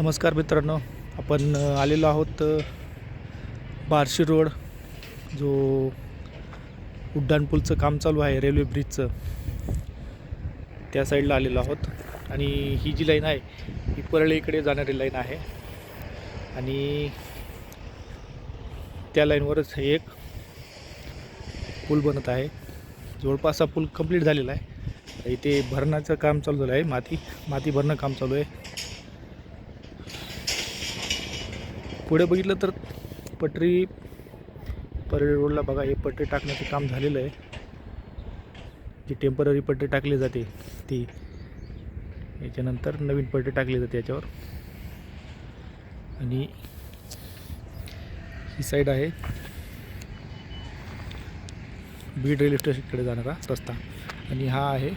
नमस्कार मित्रांनो. आपण आलेलो आहोत अ, बार्शी रोड जो उड्डाणपूलचं काम चालू आहे रेल्वे ब्रिजचं. त्या साईडला आलेलो आहोत. आणि ही जी लाईन आहे ही परळीकडे जाणारी लाईन आहे. आणि त्या लाईनवरच हे एक पूल बनत आहे. जवळपास हा पूल कंप्लीट झालेला आहे. इथे भरण्याचं काम चालू झालं आहे माती माती भरणं काम चालू आहे. पुढे बघितलं तर पटरी परळी रोडला बघा हे पटरी टाकण्याचं काम झालेलं आहे. जी टेंपररी पटरी टाकली जाते ती. याच्यानंतर नवीन पटरी टाकली जाते याच्यावर. आणि ही साईड आहे. बीड रेल्वे स्टेशनकडे जाणारा रस्ता. आणि हा आहे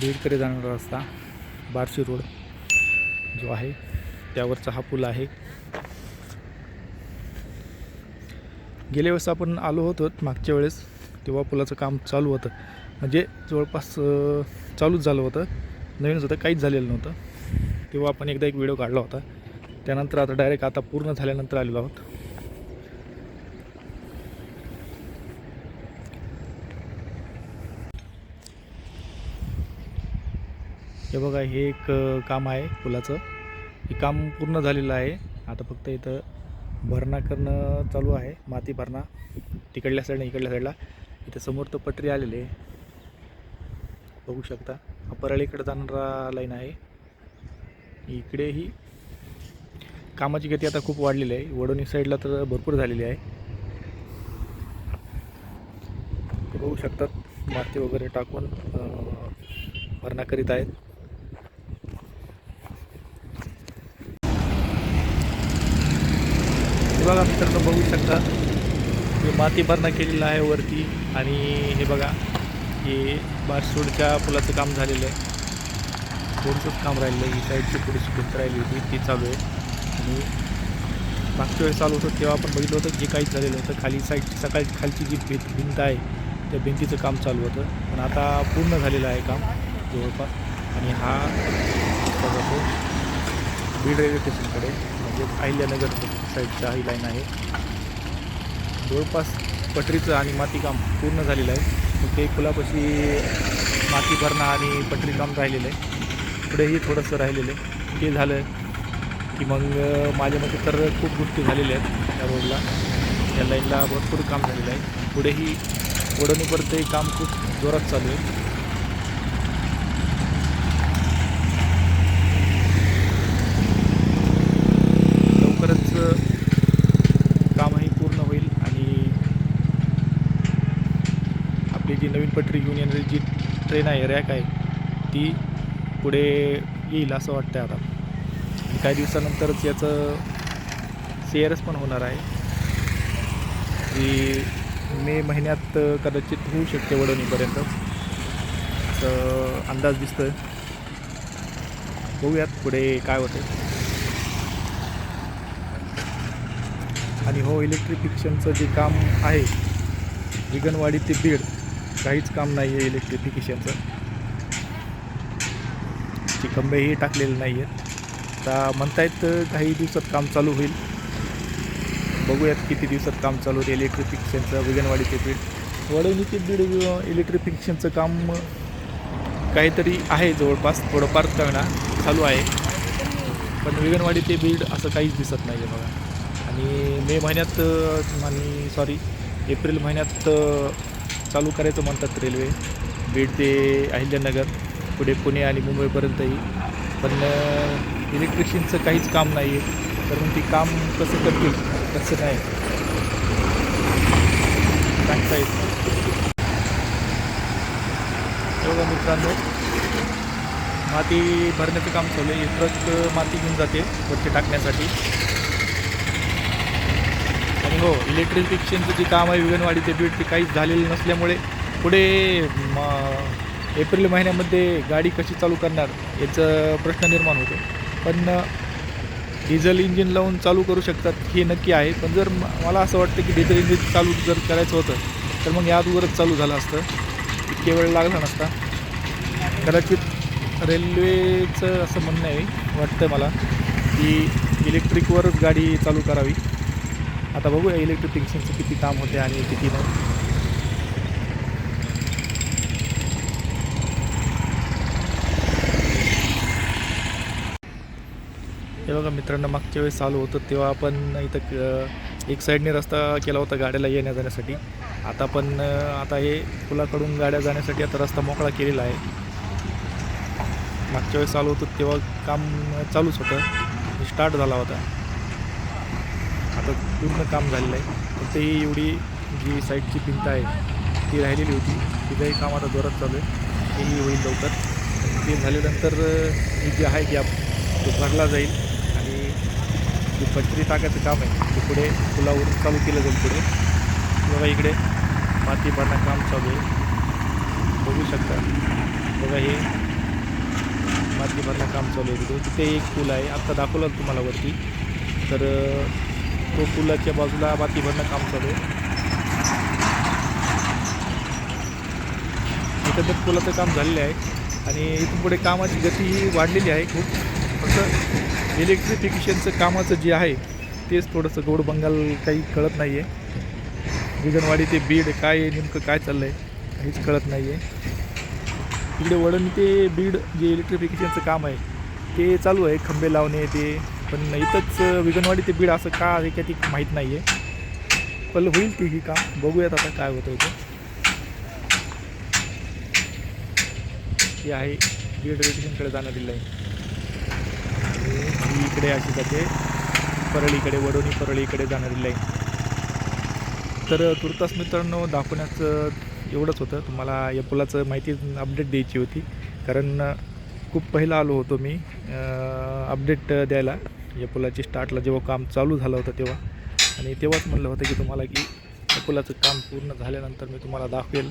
बीडकडे जाणारा रस्ता बार्शी रोड. जो आहे त्यावरचा हा पूल आहे. गेल्या वेळेस आपण आलो होतो मागच्या वेळेस तेव्हा पुलाचं काम चालू होतं. म्हणजे जवळपास चालूच झालं होतं. नवीनच होतं काहीच झालेलं नव्हतं. तेव्हा आपण एकदा एक व्हिडिओ काढला होता. त्यानंतर आता डायरेक्ट आता पूर्ण झाल्यानंतर आलेलो आहोत. हे बघा हे एक काम आहे पुलाचं. हे काम पूर्ण झालेलं आहे. आता फक्त इथं भरणा करणं चालू आहे माती भरणा. तिकडल्या साईडला इकडल्या साईडला इथं समोर तर पटरी आलेली आहे. बघू शकता. परळीकडे जाणारा लाईन आहे. इकडेही कामाची गती आता खूप वाढलेली आहे. वडोणी साईडला तर भरपूर झालेली आहे. बघू शकतात. माती वगैरे टाकून भरणा करीत आहेत. बघा मित्रांनो बघू शकता. माती भरणा केलेलं आहे वरती आणि हे बघा हे बारसूडच्या पुलाचं काम झालेलं आहे. थोडंसंच काम राहिलं आहे. ही साईडची थोडीशी भिंत राहिली होती ती चालू आहे. आणि मागच्या वेळेस चालू होतं तेव्हा आपण बघितलं होतं जे काही झालेलं होतं खाली साईडची सकाळी खालची जी भिंत भिंत आहे त्या भिंतीचं काम चालू होतं. पण आता पूर्ण झालेलं आहे काम जवळपास. आणि हा रस्ता जातो बीड रेल्वे स्टेशनकडे म्हणजे अहिल्यानगर साईडचा ही लाईन आहे. जवळपास पटरीचं आणि मातीकाम पूर्ण झालेलं आहे. ते पुलापाशी माती भरणं आणि पटरी काम राहिलेलं आहे. पुढेही थोडंसं राहिलेलं आहे. ते झालं की मग माझ्या मते तर खूप गोष्टी झालेल्या आहेत या रोडला. या लाईनला भरपूर काम झालेलं आहे. पुढेही वडवणीपर्यंतही काम खूप जोरात चालू आहे लवकरच कामही पूर्ण होईल आणि आपली जी नवीन पटरी घेऊन येणारी जी ट्रेन आहे रॅक आहे. ती पुढे येईल असं वाटतं आता. काही दिवसानंतरच याचं सेअरच पण होणार आहे. जी मे महिन्यात कदाचित होऊ शकते वडवणीपर्यंत असं अंदाज दिसतोय. बघूयात पुढे काय होतं आणि हो इलेक्ट्रिफिकेशनचं जे काम आहे विगनवाडी ते बीड काहीच काम नाही आहे इलेक्ट्रिफिकेशनचं खंबेही टाकलेले नाही आहेत आता म्हणतायत काही दिवसात काम चालू होईल. बघूयात किती दिवसात काम चालू होते इलेक्ट्रिफिकेशनचं विगनवाडी ते बीड वडवणी बीड इलेक्ट्रिफिकेशनचं काम काहीतरी आहे जवळपास थोडंफार करणं चालू आहे. पण विगनवाडी ते बीड असं काहीच दिसत नाही आहे बघा. आणि मे महिन्यात आणि सॉरी एप्रिल महिन्यात चालू करायचं म्हणतात रेल्वे. बीड ते अहिल्यानगर पुढे पुणे आणि मुंबईपर्यंतही. पण इलेक्ट्रिशियनचं काहीच काम नाही आहे तर मग ती काम कसं करतील तसं नाही. सांगता येत बघा मित्रांनो माती भरण्याचं काम चालू आहे. ट्रक माती घेऊन जाते वरती टाकण्यासाठी. आणि हो इलेक्ट्रिफिकेशनचं जे काम आहे विगनवाडीचे ते बीड ते काहीच झालेलं नसल्यामुळे पुढे म एप्रिल महिन्यामध्ये गाडी कशी चालू करणार याचं प्रश्न निर्माण होतो. पण डिझेल इंजिन लावून चालू करू शकतात हे नक्की आहे. पण जर मला असं वाटतं की डिझेल इंजिन चालू जर करायचं होतं तर मग या अगोदरच चालू झालं असतं. इतके वेळ लागला नसता. कदाचित रेल्वेचं असं म्हणणं आहे वाटतं मला की इलेक्ट्रिकवरच गाडी चालू करावी. आता बघूया इलेक्ट्रिक इलेक्ट्रिफिकेशनचं किती काम होते आणि किती नाही. हे बघा मित्रांनो मागच्या वेळेस चालू होतं तेव्हा आपण इथं एक साईडने रस्ता केला होता गाड्याला येण्या जाण्यासाठी. आता पण आता हे पुलाकडून गाड्या जाण्यासाठी आता रस्ता मोकळा केलेला आहे. मागच्या वेळेस चालू होतं तेव्हा काम चालूच होतं. स्टार्ट झाला होता. आता पूर्ण काम झालेलं आहे. फक्त ही एवढी जी साईडची भिंत आहे ती राहिलेली होती. तिथंही काम आता जोरात चालू आहे. तेही होईल लवकर. ते झाल्यानंतर ही जी आहे गॅप तो भरला जाईल. आणि जे पत्री टाकायचं काम आहे ते पुढे पुलावरून चालू केलं जाईल पुढे. बघा इकडे माती भरणं काम चालू आहे. बघू शकता. बघा हे माती भरणं काम चालू आहे. तिथे तिथे एक पूल आहे. आत्ता दाखवलं तुम्हाला वरती. तर तो पुलाच्या बाजूला माती भरणं काम चालू आहे. इथं तर पुलाचं काम झालेलं आहे आणि इथून पुढे कामाची गती ही वाढलेली आहे खूप. फक्त इलेक्ट्रिफिकेशनचं कामाचं जे आहे तेच थोडंसं गोड बंगाल काही कळत नाही आहे विगनवाडी ते बीड काय आहे, नेमकं काय चाललं आहे काहीच कळत नाही आहे इकडे वडण ते बीड जे इलेक्ट्रिफिकेशनचं काम आहे ते चालू आहे. खंबे लावणे ते पण इथंच विगनवाडी ते बीड असं का आहे का ती माहीत नाही आहे पण होईल ती ही काम. बघूयात आता काय होतं इथं ही आहे बीड रेडिशनकडे जाणं दिलं आहे इकडे अशी जाते. परळीकडे वडोणी परळीकडे जाणारी लाईन. तर तुर्तास मित्रांनो दाखवण्याचं एवढंच होतं. तुम्हाला या पुलाचं माहिती अपडेट द्यायची होती. कारण खूप पहिला आलो होतो मी अपडेट द्यायला. या पुलाची स्टार्टला जेव्हा काम चालू झालं होतं तेव्हा आणि तेव्हाच म्हणलं होतं की तुम्हाला की या पुलाचं काम पूर्ण झाल्यानंतर मी तुम्हाला दाखवेल.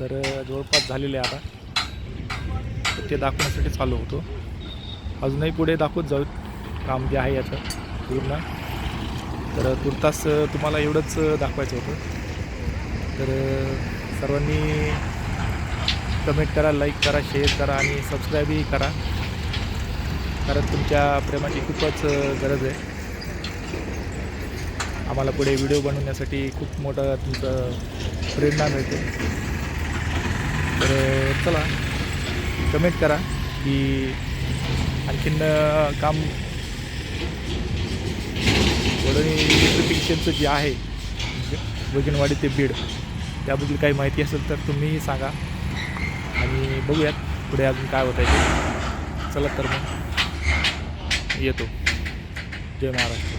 तर जवळपास झालेलं आहे आता. तर ते दाखवण्यासाठी चालू होतो. अजूनही पुढे दाखवत जाऊ काम जे आहे याचं पूर्ण. तर तुर्तास तुम्हाला एवढंच दाखवायचं होतं. तर सर्वांनी कमेंट करा लाईक करा शेअर करा आणि सबस्क्राईबही करा. कारण तुमच्या प्रेमाची खूपच गरज आहे. आम्हाला पुढे व्हिडिओ बनवण्यासाठी खूप मोठं तुमचं प्रेरणा मिळते. तर चला कमेंट करा की आणखीन काम इलेक्ट्रिफिकेशनचं जे आहे म्हणजे वगनवाडी ते बीड त्याबद्दल काही माहिती असेल तर तुम्हीही सांगा. आणि बघूयात पुढे अजून काय होत आहे ते. चला तर मग. येतो जय महाराष्ट्र